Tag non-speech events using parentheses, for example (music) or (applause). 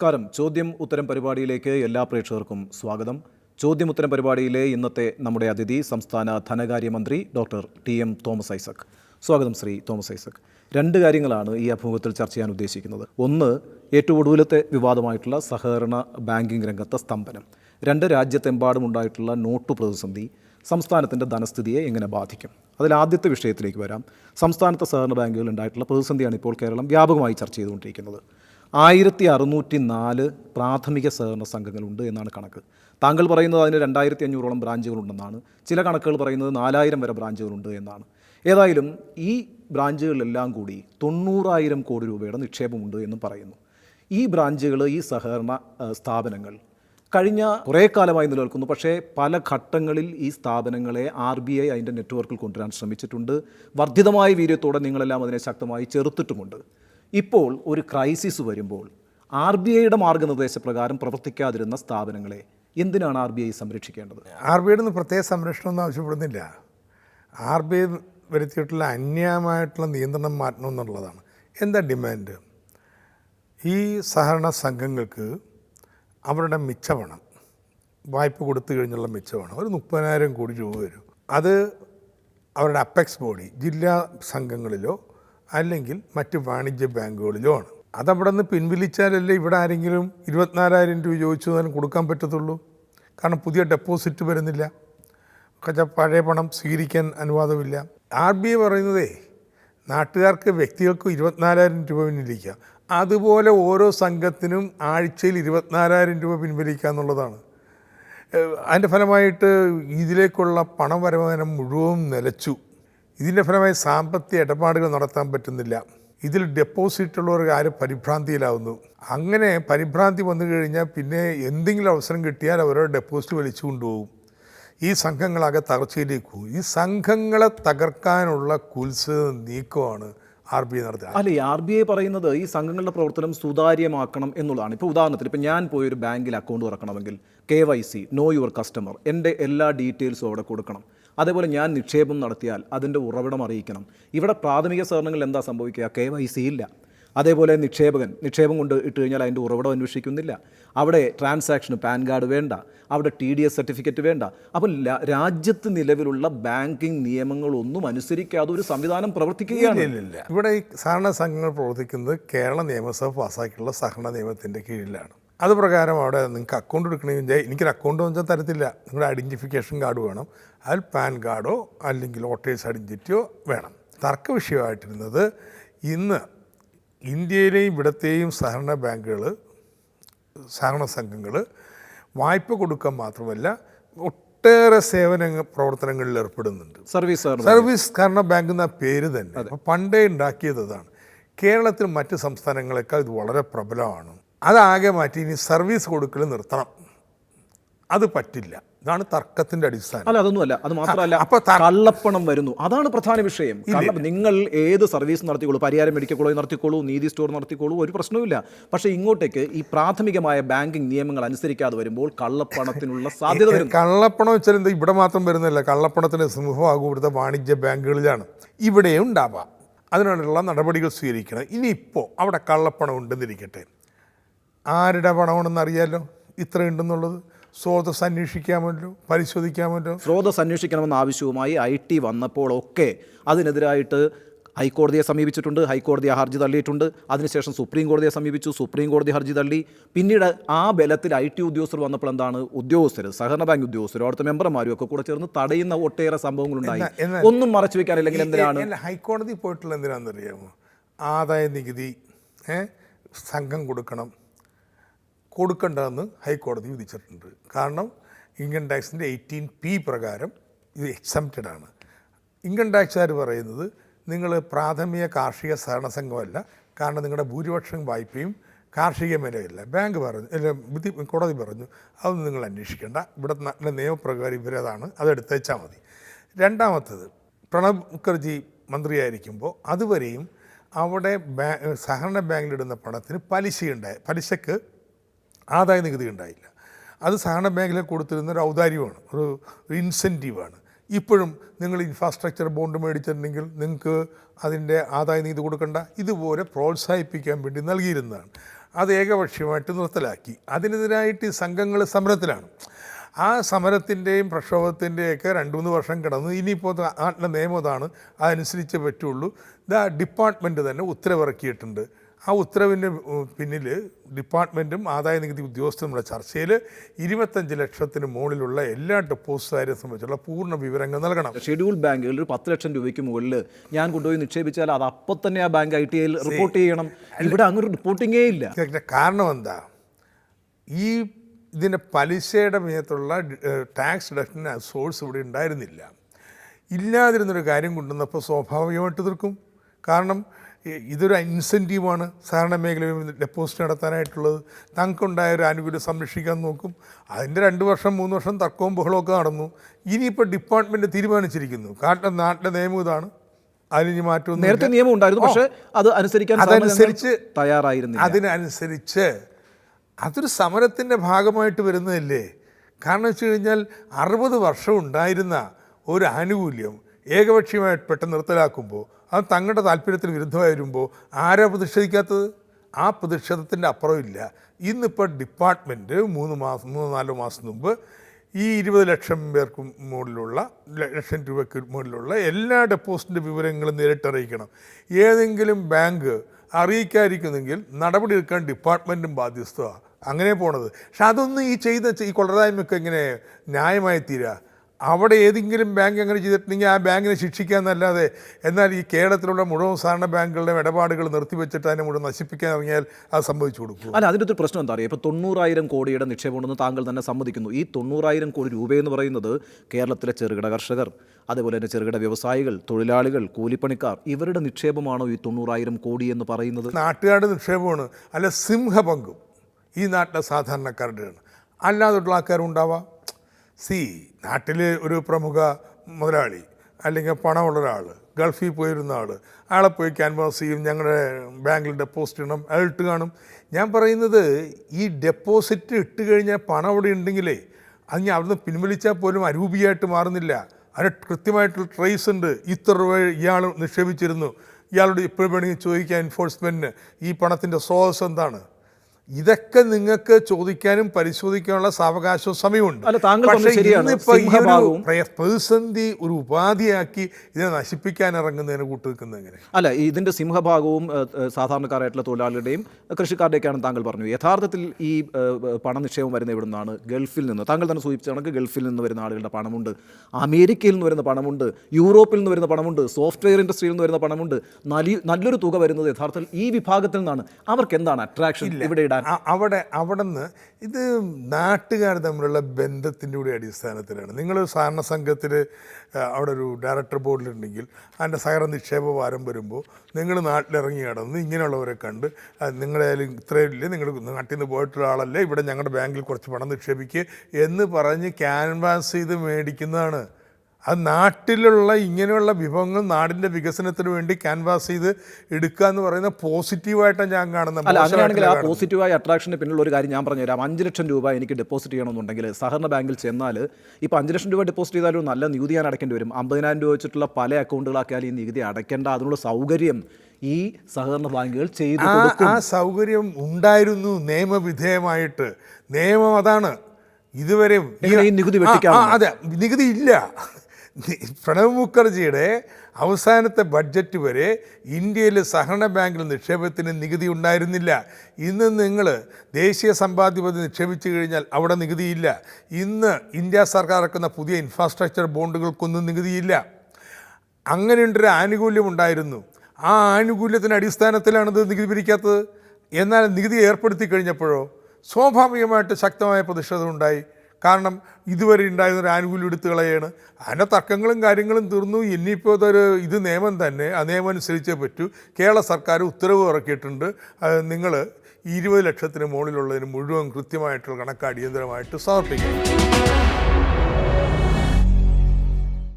നമസ്കാരം. ചോദ്യം ഉത്തരം പരിപാടിയിലേക്ക് എല്ലാ പ്രേക്ഷകർക്കും സ്വാഗതം. ചോദ്യം ഉത്തരം പരിപാടിയിലെ ഇന്നത്തെ നമ്മുടെ അതിഥി സംസ്ഥാന ധനകാര്യമന്ത്രി doctor T M Thomas Isaac. സ്വാഗതം ശ്രീ തോമസ് ഐസക്. രണ്ട് കാര്യങ്ങളാണ് ഈ അഭിമുഖത്തിൽ ചർച്ച ചെയ്യാൻ ഉദ്ദേശിക്കുന്നത്. ഒന്ന് ഏറ്റവും ഒടുവിലത്തെ വിവാദമായിട്ടുള്ള സഹകരണ ബാങ്കിംഗ് രംഗത്തെ സ്തംഭനം. രണ്ട് രാജ്യത്തെമ്പാടും ഉണ്ടായിട്ടുള്ള നോട്ടു പ്രതിസന്ധി സംസ്ഥാനത്തിന്റെ ധനസ്ഥിതിയെ എങ്ങനെ ബാധിക്കും? അതിൽ ആദ്യത്തെ വിഷയത്തിലേക്ക് വരാം. സംസ്ഥാനത്തെ സഹകരണ ബാങ്കുകളിൽ ഉണ്ടായിട്ടുള്ള പ്രതിസന്ധിയാണ് ഇപ്പോൾ കേരളം വ്യാപകമായി ചർച്ച ചെയ്തുകൊണ്ടിരിക്കുന്നത്. ആയിരത്തി അറുന്നൂറ്റി നാല് പ്രാഥമിക സഹകരണ സംഘങ്ങളുണ്ട് എന്നാണ് കണക്ക്. താങ്കൾ പറയുന്നത് അതിന് രണ്ടായിരത്തി അഞ്ഞൂറോളം ബ്രാഞ്ചുകളുണ്ടെന്നാണ്. ചില കണക്കുകൾ പറയുന്നത് നാലായിരം വരെ ബ്രാഞ്ചുകളുണ്ട് എന്നാണ്. ഏതായാലും ഈ ബ്രാഞ്ചുകളിലെല്ലാം കൂടി തൊണ്ണൂറായിരം കോടി രൂപയുടെ നിക്ഷേപമുണ്ട് എന്ന് പറയുന്നു. ഈ ബ്രാഞ്ചുകൾ ഈ സഹകരണ സ്ഥാപനങ്ങൾ കഴിഞ്ഞ കുറേ കാലമായി നിലനിൽക്കുന്നു. പക്ഷേ പല ഘട്ടങ്ങളിൽ ഈ സ്ഥാപനങ്ങളെ ആർ ബി ഐ അതിന്റെ നെറ്റ്വർക്കിൽ കൊണ്ടുവരാൻ ശ്രമിച്ചിട്ടുണ്ട്. വർദ്ധിതമായ വീര്യത്തോടെ നിങ്ങളെല്ലാം അതിനെ ശക്തമായി ചെറുത്തിട്ടുമുണ്ട്. ഇപ്പോൾ ഒരു ക്രൈസിസ് വരുമ്പോൾ ആർ ബി ഐയുടെ മാർഗനിർദ്ദേശപ്രകാരം പ്രവർത്തിക്കാതിരുന്ന സ്ഥാപനങ്ങളെ എന്തിനാണ് ആർ ബി ഐ സംരക്ഷിക്കേണ്ടത്? ആർ ബി ഐയുടെ നിന്ന് പ്രത്യേക സംരക്ഷണമൊന്നും ആവശ്യപ്പെടുന്നില്ല. ആർ ബി ഐ വരുത്തിയിട്ടുള്ള അന്യായമായിട്ടുള്ള നിയന്ത്രണം മാറ്റണം എന്നുള്ളതാണ്. എന്താ ഡിമാൻഡ്? ഈ സഹകരണ സംഘങ്ങൾക്ക് അവരുടെ മിച്ചപണം വായ്പ കൊടുത്തു കഴിഞ്ഞുള്ള മിച്ചപണം ഒരു മുപ്പതിനായിരം കോടി രൂപ വരും. അത് അവരുടെ അപ്പെക്സ് ബോഡി ജില്ലാ സംഘങ്ങളിലോ അല്ലെങ്കിൽ മറ്റ് വാണിജ്യ ബാങ്കുകളിലോ ആണ്. അതവിടെ നിന്ന് പിൻവലിച്ചാലല്ലേ ഇവിടെ ആരെങ്കിലും ഇരുപത്തിനാലായിരം രൂപ ചോദിച്ചു തന്നെ കൊടുക്കാൻ പറ്റത്തുള്ളൂ? കാരണം പുതിയ ഡെപ്പോസിറ്റ് വരുന്നില്ല. പഴയ പണം സ്വീകരിക്കാൻ അനുവാദമില്ല. ആർ ബി ഐ പറയുന്നതേ നാട്ടുകാർക്ക് വ്യക്തികൾക്ക് ഇരുപത്തിനാലായിരം രൂപ പിൻവലിക്കാം. അതുപോലെ ഓരോ സംഘത്തിനും ആഴ്ചയിൽ ഇരുപത്തിനാലായിരം രൂപ പിൻവലിക്കുക എന്നുള്ളതാണ്. അതിന്റെ ഫലമായിട്ട് ഇതിലേക്കുള്ള പണവരവനം മുഴുവൻ നിലച്ചു. ഇതിന്റെ ഫലമായി സാമ്പത്തിക ഇടപാടുകൾ നടത്താൻ പറ്റുന്നില്ല. ഇതിൽ ഡെപ്പോസിറ്റ് ഉള്ളവർ ആരും പരിഭ്രാന്തിയിലാവുന്നു. അങ്ങനെ പരിഭ്രാന്തി വന്നു കഴിഞ്ഞാൽ പിന്നെ എന്തെങ്കിലും അവസരം കിട്ടിയാൽ അവരുടെ ഡെപ്പോസിറ്റ് വലിച്ചു കൊണ്ടുപോകും. ഈ സംഘങ്ങളാകെ തകർച്ചയിലേക്ക് പോകും. ഈ സംഘങ്ങളെ തകർക്കാനുള്ള കുൽസ് നീക്കമാണ് ആർ ബി ഐ നടത്തുക. അല്ല ഈ ആർ ബി ഐ പറയുന്നത് ഈ സംഘങ്ങളുടെ പ്രവർത്തനം സുതാര്യമാക്കണം എന്നുള്ളതാണ്. ഇപ്പോൾ ഉദാഹരണത്തിന് ഇപ്പോൾ ഞാൻ പോയൊരു ബാങ്കിൽ account തുറക്കണമെങ്കിൽ K Y C know your customer എന്റെ എല്ലാ ഡീറ്റെയിൽസും അവിടെ കൊടുക്കണം. അതേപോലെ ഞാൻ നിക്ഷേപം നടത്തിയാൽ അതിന്റെ ഉറവിടം അറിയിക്കണം. ഇവിടെ പ്രാഥമിക സഹകരണങ്ങളിൽ എന്താ സംഭവിക്കുക? കെ വൈ സി ഇല്ല. അതേപോലെ നിക്ഷേപകൻ നിക്ഷേപം കൊണ്ട് ഇട്ട് കഴിഞ്ഞാൽ അതിന്റെ ഉറവിടം അന്വേഷിക്കുന്നില്ല. അവിടെ ട്രാൻസാക്ഷന് പാൻ കാർഡ് വേണ്ട. അവിടെ ടി ഡി എസ് സർട്ടിഫിക്കറ്റ് വേണ്ട. അപ്പോൾ രാജ്യത്ത് നിലവിലുള്ള ബാങ്കിങ് നിയമങ്ങളൊന്നും അനുസരിക്കാതെ ഒരു സംവിധാനം പ്രവർത്തിക്കുകയാണ്. ഇവിടെ ഈ സഹകരണ സംഘങ്ങൾ പ്രവർത്തിക്കുന്നത് കേരള നിയമസഭ പാസ്സാക്കിയുള്ള സഹകരണ നിയമത്തിന്റെ കീഴിലാണ്. അത് പ്രകാരം അവിടെ നിങ്ങൾക്ക് അക്കൗണ്ട് എടുക്കണമെങ്കിൽ എനിക്കൊരു അക്കൗണ്ട് വെച്ചാൽ തരത്തില്ല. നിങ്ങളുടെ ഐഡന്റിഫിക്കേഷൻ കാർഡ് വേണം. അതിൽ പാൻ കാർഡോ അല്ലെങ്കിൽ വോട്ടേഴ്സ് ഐഡന്റിറ്റിയോ വേണം. തർക്ക വിഷയമായിട്ടിരുന്നത് ഇന്ന് ഇന്ത്യയിലെയും ഇവിടത്തെയും സഹകരണ ബാങ്കുകൾ സഹകരണ സംഘങ്ങൾ വായ്പ കൊടുക്കാൻ മാത്രമല്ല ഒട്ടേറെ സേവന പ്രവർത്തനങ്ങളിൽ ഏർപ്പെടുന്നുണ്ട്. സർവീസ് സർവീസ് സഹകരണ ബാങ്ക് എന്ന പേര് തന്നെ. അപ്പോൾ പണ്ടേ ഉണ്ടാക്കിയത് അതാണ് കേരളത്തിൽ മറ്റ് സംസ്ഥാനങ്ങളെക്കാൾ ഇത് വളരെ പ്രബലമാണ്. അതാകെ മാറ്റി ഇനി സർവീസ് കൊടുക്കൽ നിർത്തണം. അത് പറ്റില്ല. ഇതാണ് തർക്കത്തിന്റെ അടിസ്ഥാനം. അല്ല അതൊന്നുമല്ല അത് മാത്രമല്ല അപ്പൊ കള്ളപ്പണം വരുന്നു. അതാണ് പ്രധാന വിഷയം. നിങ്ങൾ ഏത് സർവീസ് നടത്തിക്കോളൂ പരിഹാരം മെഡിക്കൽ കോളേജ് നടത്തിക്കോളൂ നീതി സ്റ്റോർ നടത്തിക്കോളൂ ഒരു പ്രശ്നവുമില്ല. പക്ഷേ ഇങ്ങോട്ടേക്ക് ഈ പ്രാഥമികമായ ബാങ്കിങ് നിയമങ്ങൾ അനുസരിക്കാതെ വരുമ്പോൾ കള്ളപ്പണത്തിനുള്ള (laughs) സാധ്യത വരും കള്ളപ്പണം വെച്ചാൽ എന്താ ഇവിടെ മാത്രം വരുന്നില്ല കള്ളപ്പണത്തിന് സിംഹമാകും ഇവിടുത്തെ വാണിജ്യ ബാങ്കുകളിലാണ്. ഇവിടെയും ഉണ്ടാവാം. അതിനുള്ള നടപടികൾ സ്വീകരിക്കണം. ഇനിയിപ്പോൾ അവിടെ കള്ളപ്പണം ഉണ്ടെന്നിരിക്കട്ടെ. ആരുടെ പണമാണെന്ന് അറിയാലോ? ഇത്രയുണ്ടെന്നുള്ളത് സ്രോതസ് അന്വേഷിക്കാമല്ലോ പരിശോധിക്കാമല്ലോ സ്രോതസ് അന്വേഷിക്കണമെന്ന ആവശ്യവുമായി ഐ ടി വന്നപ്പോഴൊക്കെ അതിനെതിരായിട്ട് ഹൈക്കോടതിയെ സമീപിച്ചിട്ടുണ്ട്. ഹൈക്കോടതി ആ ഹർജി തള്ളിയിട്ടുണ്ട്. അതിനുശേഷം സുപ്രീം കോടതിയെ സമീപിച്ചു. സുപ്രീം കോടതി ഹർജി തള്ളി. പിന്നീട് ആ ബലത്തിൽ ഐ ടി ഉദ്യോഗസ്ഥർ വന്നപ്പോൾ എന്താണ്? ഉദ്യോഗസ്ഥർ സഹകരണ ബാങ്ക് ഉദ്യോഗസ്ഥരും അവിടുത്തെ മെമ്പർമാരും ഒക്കെ കൂടെ ചേർന്ന് തടയുന്ന ഒട്ടേറെ സംഭവങ്ങളുണ്ടായി. ഒന്നും മറച്ചു വെക്കാനില്ലെങ്കിൽ എന്തിനാണ്? ഹൈക്കോടതി പോയിട്ടുള്ള എന്തിനാണെന്നറിയാമോ? ആദായ നികുതി സംഘം കൊടുക്കണം. കൊടുക്കേണ്ടതെന്ന് ഹൈക്കോടതി വിധിച്ചിട്ടുണ്ട്. കാരണം ഇൻകം ടാക്സിന്റെ എയ്റ്റീൻ പി പ്രകാരം ഇത് എക്സംപ്റ്റഡ് ആണ്. ഇൻകം ടാക്സുകാർ പറയുന്നത് നിങ്ങൾ പ്രാഥമിക കാർഷിക സഹകരണ സംഘമല്ല കാരണം നിങ്ങളുടെ ഭൂരിപക്ഷം വായ്പയും കാർഷിക മേഖലയില്ല. ബാങ്ക് പറഞ്ഞു അല്ല വിധി കോടതി പറഞ്ഞു അതൊന്നും നിങ്ങൾ അന്വേഷിക്കേണ്ട. ഇവിടെ നല്ല നിയമപ്രകാരം ഇവരതാണ് അതെടുത്തേച്ചാൽ മതി. രണ്ടാമത്തത് പ്രണബ് മുഖർജി മന്ത്രിയായിരിക്കുമ്പോൾ അതുവരെയും അവിടെ ബാ സഹകരണ ബാങ്കിലിടുന്ന പണത്തിന് പലിശയുണ്ടായി പലിശക്ക് ആദായ നികുതി ഉണ്ടായില്ല. അത് സഹകരണ ബാങ്കിലെ കൊടുത്തിരുന്ന ഒരു ഔദാര്യമാണ് ഒരു ഒരു ഇൻസെന്റീവാണ് ഇപ്പോഴും നിങ്ങൾ ഇൻഫ്രാസ്ട്രക്ചർ ബോണ്ട് മേടിച്ചിട്ടുണ്ടെങ്കിൽ നിങ്ങൾക്ക് അതിന്റെ ആദായ നികുതി കൊടുക്കണ്ട ഇതുപോലെ പ്രോത്സാഹിപ്പിക്കാൻ വേണ്ടി നൽകിയിരുന്നതാണ്. അത് ഏകപക്ഷീയമായിട്ട് നിർത്തലാക്കി. അതിനെതിരായിട്ട് ഈ സംഘങ്ങൾ സമരത്തിലാണ്. ആ സമരത്തിന്റെയും പ്രക്ഷോഭത്തിന്റെയൊക്കെ രണ്ട് മൂന്ന് വർഷം കിടന്നു ഇനിയിപ്പോൾ നാട്ടിലെ നിയമം അതാണ് അതനുസരിച്ച് പറ്റുള്ളൂ. ഇതാ ഡിപ്പാർട്ട്മെന്റ് തന്നെ ഉത്തരവിറക്കിയിട്ടുണ്ട്. ആ ഉത്തരവിന്റെ പിന്നിൽ ഡിപ്പാർട്ട്മെന്റും ആദായ നികുതി ഉദ്യോഗസ്ഥരുമുള്ള ചർച്ചയിൽ ഇരുപത്തഞ്ച് ലക്ഷത്തിന് മുകളിലുള്ള എല്ലാ ഡെപ്പോസിറ്റുകാരെ സംബന്ധിച്ചുള്ള പൂർണ വിവരങ്ങൾ നൽകണം. ഷെഡ്യൂൾ ബാങ്കുകളിൽ ഒരു പത്ത് ലക്ഷം രൂപയ്ക്ക് മുകളിൽ ഞാൻ കൊണ്ടുപോയി നിക്ഷേപിച്ചാൽ അത് അപ്പം തന്നെ ആ ബാങ്ക് ഐ ടി ഐയിൽ റിപ്പോർട്ട് ചെയ്യണം. ഇവിടെ അങ്ങനെ റിപ്പോർട്ടിങ്ങേ ഇല്ല. കാരണം എന്താ? ഈ ഇതിന്റെ പലിശയുടെ മേത്തുള്ള ടാക്സ് ഡിഡക്ഷന് സോഴ്സ് ഇവിടെ ഉണ്ടായിരുന്നില്ല. ഇല്ലാതിരുന്നൊരു കാര്യം കൊണ്ടുവന്നപ്പോൾ സ്വാഭാവികമായിട്ട് തീർക്കും കാരണം ഇതൊരു ഇൻസെന്റീവാണ് സാധാരണ മേഖലയിൽ ഡെപ്പോസിറ്റ് നടത്താനായിട്ടുള്ളത്. തങ്ങൾക്കുണ്ടായ ഒരു ആനുകൂല്യം സംരക്ഷിക്കാൻ നോക്കും. അതിന്റെ രണ്ട് വർഷം മൂന്ന് വർഷം തർക്കവും ബഹളമൊക്കെ നടന്നു. ഇനിയിപ്പോൾ ഡിപ്പാർട്ട്മെന്റ് തീരുമാനിച്ചിരിക്കുന്നു. കാരണം നാട്ടിലെ നിയമം ഇതാണ്. അതിന് മാറ്റം നേരത്തെ നിയമം ഉണ്ടായിരുന്നു പക്ഷേ അത് അനുസരിക്കാൻ അതനുസരിച്ച് തയ്യാറായിരുന്നു അതിനനുസരിച്ച് അതൊരു സമരത്തിന്റെ ഭാഗമായിട്ട് വരുന്നതല്ലേ? കാരണം വെച്ച് കഴിഞ്ഞാൽ അറുപത് വർഷം ഉണ്ടായിരുന്ന ഒരു ആനുകൂല്യം ഏകപക്ഷീയമായിട്ട് പെട്ടെന്ന് നിർത്തലാക്കുമ്പോൾ അത് തങ്ങളുടെ താല്പര്യത്തിന് വിരുദ്ധമായി വരുമ്പോൾ ആരാ പ്രതിഷേധിക്കാത്തത്? ആ പ്രതിഷേധത്തിന്റെ അപ്പുറമില്ല. ഇന്നിപ്പോൾ ഡിപ്പാർട്ട്മെന്റ് മൂന്ന് മാസം മൂന്ന് നാല് മാസം മുമ്പ് ഈ ഇരുപത് ലക്ഷം പേർക്ക് മുകളിലുള്ള ലക്ഷം രൂപയ്ക്ക് മുകളിലുള്ള എല്ലാ ഡെപ്പോസിറ്റിന്റെ വിവരങ്ങളും നേരിട്ടറിയിക്കണം ഏതെങ്കിലും ബാങ്ക് അറിയിക്കാതിരിക്കുന്നെങ്കിൽ നടപടി എടുക്കാൻ ഡിപ്പാർട്ട്മെന്റും ബാധ്യസ്ഥമാണ് അങ്ങനെ പോണത്. പക്ഷെ അതൊന്നും ഈ ചെയ്ത ഈ കൊള്ളരായ്മയൊക്കെ എങ്ങനെ ന്യായമായി തീരുക അവിടെ ഏതെങ്കിലും ബാങ്ക് അങ്ങനെ ചെയ്തിട്ടുണ്ടെങ്കിൽ ആ ബാങ്കിനെ ശിക്ഷിക്കാമെന്നല്ലാതെ എന്നാൽ ഈ കേരളത്തിലുള്ള മുഴുവൻ സാധാരണ ബാങ്കുകളുടെ ഇടപാടുകൾ നിർത്തിവെച്ചിട്ട് അതിനെ മുഴുവൻ നശിപ്പിക്കാൻ ഇറങ്ങിയാൽ അത് സംഭവിച്ചു കൊടുക്കും അല്ല അതിന്റെ ഒരു പ്രശ്നം എന്താ പറയുക ഇപ്പോൾ തൊണ്ണൂറായിരം കോടിയുടെ നിക്ഷേപമുണ്ടെന്ന് താങ്കൾ തന്നെ സമ്മതിക്കുന്നു. ഈ തൊണ്ണൂറായിരം കോടി രൂപയെന്ന് പറയുന്നത് കേരളത്തിലെ ചെറുകിട കർഷകർ അതുപോലെ തന്നെ ചെറുകിട വ്യവസായികൾ തൊഴിലാളികൾ കൂലിപ്പണിക്കാർ ഇവരുടെ നിക്ഷേപമാണോ ഈ തൊണ്ണൂറായിരം കോടി എന്ന് പറയുന്നത്? നാട്ടുകാരുടെ നിക്ഷേപമാണ്. അല്ല സിംഹപങ്കും ഈ നാട്ടിലെ സാധാരണക്കാരുടെയാണ്. അല്ലാതുള്ള ആൾക്കാരും ഉണ്ടാവാം. സി നാട്ടിൽ ഒരു പ്രമുഖ മുതലാളി അല്ലെങ്കിൽ പണമുള്ള ഒരാൾ ഗൾഫിൽ പോയിരുന്ന ആൾ ആളെ പോയി ക്യാൻവാസ് ചെയ്യും ഞങ്ങളുടെ ബാങ്കിൽ ഡെപ്പോസിറ്റ് ഇടണം അത് ഇട്ട് കാണും. ഞാൻ പറയുന്നത് ഈ ഡെപ്പോസിറ്റ് ഇട്ട് കഴിഞ്ഞാൽ പണം അവിടെ ഉണ്ടെങ്കിലേ അത് ഞാൻ അവിടുന്ന് പിൻവലിച്ചാൽ പോലും അരൂപിയായിട്ട് മാറുന്നില്ല. അതിന് കൃത്യമായിട്ടുള്ള ട്രേസ് ഉണ്ട്. ഇത്ര രൂപ ഇയാൾ നിക്ഷേപിച്ചിരുന്നു. ഇയാളോട് ഇപ്പോൾ വേണമെങ്കിൽ ചോദിക്കാം എൻഫോഴ്സ്മെന്റിന് ഈ പണത്തിന്റെ സ്രോതസ് എന്താണ്? ഇതൊക്കെ നിങ്ങൾക്ക് ചോദിക്കാനും പരിശോധിക്കാനുള്ള സാവകാശവും സമയമുണ്ട്. പക്ഷേ. ഇന്നിപ്പോൾ ഈ ഒരു പ്രതിസന്ധി ഒരു ഉപാധിയാക്കി ഇതിനെ നശിപ്പിക്കാൻ ഇറങ്ങുന്നതിന് കൂട്ടുനിൽക്കുന്നത് എങ്ങനെ? അല്ല ഇതിന്റെ സിംഹഭാഗവും സാധാരണക്കാരായിട്ടുള്ള തൊഴിലാളികളുടെയും കൃഷിക്കാരുടെയൊക്കെയാണ് താങ്കൾ പറഞ്ഞു. യഥാർത്ഥത്തിൽ ഈ പണനിക്ഷേപം പണ നിക്ഷേപം വരുന്ന ഇവിടെ നിന്നാണ് ഗൾഫിൽ നിന്ന്. താങ്കൾ തന്നെ സൂചിപ്പിച്ച കണക്ക് ഗൾഫിൽ നിന്ന് വരുന്ന ആളുകളുടെ പണമുണ്ട്. അമേരിക്കയിൽ നിന്ന് വരുന്ന പണമുണ്ട്. യൂറോപ്പിൽ നിന്ന് വരുന്ന പണമുണ്ട്. സോഫ്റ്റ്വെയർ ഇൻഡസ്ട്രിയിൽ നിന്ന് വരുന്ന പണമുണ്ട്. നല്ലൊരു തുക വരുന്നത് യഥാർത്ഥത്തിൽ ഈ വിഭാഗത്തിൽ നിന്നാണ്. അവർക്ക് എന്താണ് അട്രാക്ഷൻ ഇവിടെ ഇടാൻ അവിടെ അവിടെ നിന്ന് ഇത് നാട്ടുകാർ തമ്മിലുള്ള ബന്ധത്തിന്റെ കൂടി അടിസ്ഥാനത്തിലാണ്. നിങ്ങൾ സഹകരണ സംഘത്തിൽ അവിടെ ഒരു ഡയറക്ടർ ബോർഡിലുണ്ടെങ്കിൽ അതിന്റെ സഹകരണ നിക്ഷേപ വാരം വരുമ്പോൾ നിങ്ങൾ നാട്ടിലിറങ്ങി കടന്ന് ഇങ്ങനെയുള്ളവരെ കണ്ട് നിങ്ങളേലും ഇത്രയും ഇല്ലേ നിങ്ങൾ നാട്ടിൽ നിന്ന് പോയിട്ടുള്ള ആളല്ലേ ഇവിടെ ഞങ്ങളുടെ ബാങ്കിൽ കുറച്ച് പണം നിക്ഷേപിക്കുക എന്ന് പറഞ്ഞ് ക്യാൻവാസ് ചെയ്ത് മേടിക്കുന്നതാണ്. അത് നാട്ടിലുള്ള ഇങ്ങനെയുള്ള വിഭവങ്ങൾ നാടിന്റെ വികസനത്തിന് വേണ്ടി ക്യാൻവാസ് ചെയ്ത് എടുക്കുക എന്ന് പറയുന്ന പോസിറ്റീവായിട്ടാണ് ഞാൻ കാണുന്നത്. അല്ല അങ്ങനെയാണെങ്കിൽ ആ. പോസിറ്റീവായ അട്രാക്ഷന് പിന്നിലുള്ള ഒരു കാര്യം ഞാൻ പറഞ്ഞു പറഞ്ഞുതരാം അഞ്ച് ലക്ഷം രൂപ എനിക്ക് ഡെപ്പോസിറ്റ് ചെയ്യണമെന്നുണ്ടെങ്കിൽ സഹകരണ ബാങ്കിൽ ചെന്നാൽ ഇപ്പോൾ അഞ്ച് ലക്ഷം രൂപ ഡെപ്പോസിറ്റ് ചെയ്താലും നല്ല നികുതി ഞാൻ അടയ്ക്കേണ്ടി വരും. അമ്പതിനായിരം രൂപ വെച്ചിട്ടുള്ള പല അക്കൗണ്ടുകളാക്കിയാൽ ഈ നികുതി അടയ്ക്കേണ്ട. അതിനുള്ള സൗകര്യം ഈ സഹകരണ ബാങ്കുകൾ ചെയ്തു ആ സൗകര്യം ഉണ്ടായിരുന്നു നിയമവിധേയമായിട്ട്. നിയമം അതാണ്. ഇതുവരെ ഈ നികുതി വെട്ടിക്കാം അതെ. നികുതി ഇല്ല. പ്രണബ് മുഖർജിയുടെ അവസാനത്തെ ബഡ്ജറ്റ് വരെ ഇന്ത്യയിൽ സഹകരണ ബാങ്കിൽ നിക്ഷേപത്തിന് നികുതി ഉണ്ടായിരുന്നില്ല. ഇന്ന് നിങ്ങൾ ദേശീയ സമ്പാദ്യപതി നിക്ഷേപിച്ചു കഴിഞ്ഞാൽ അവിടെ നികുതിയില്ല. ഇന്ന് ഇന്ത്യ സർക്കാർ ഇറക്കുന്ന പുതിയ ഇൻഫ്രാസ്ട്രക്ചർ ബോണ്ടുകൾക്കൊന്നും നികുതിയില്ല. അങ്ങനെയുണ്ടൊരു ആനുകൂല്യം ഉണ്ടായിരുന്നു. ആ ആനുകൂല്യത്തിന്റെ അടിസ്ഥാനത്തിലാണിത് നികുതി പിരിക്കാത്തത്. എന്നാൽ നികുതി ഏർപ്പെടുത്തി കഴിഞ്ഞപ്പോഴോ സ്വാഭാവികമായിട്ട് ശക്തമായ പ്രതിഷേധം ഉണ്ടായി. കാരണം ഇതുവരെ ഉണ്ടായിരുന്ന ഒരു ആനുകൂല്യം എടുത്തു കളയാണ്. അതിന്റെ തർക്കങ്ങളും കാര്യങ്ങളും തീർന്നു. ഇനിയിപ്പോൾ അതൊരു ഇത് നിയമം തന്നെ ആ നിയമം അനുസരിച്ചേ പറ്റൂ. കേരള സർക്കാർ ഉത്തരവ് ഇറക്കിയിട്ടുണ്ട്. നിങ്ങൾ ഇരുപത് ലക്ഷത്തിന് മുകളിലുള്ളതിന് മുഴുവൻ കൃത്യമായിട്ടുള്ള കണക്ക് അടിയന്തരമായിട്ട് സമർപ്പിക്കണം.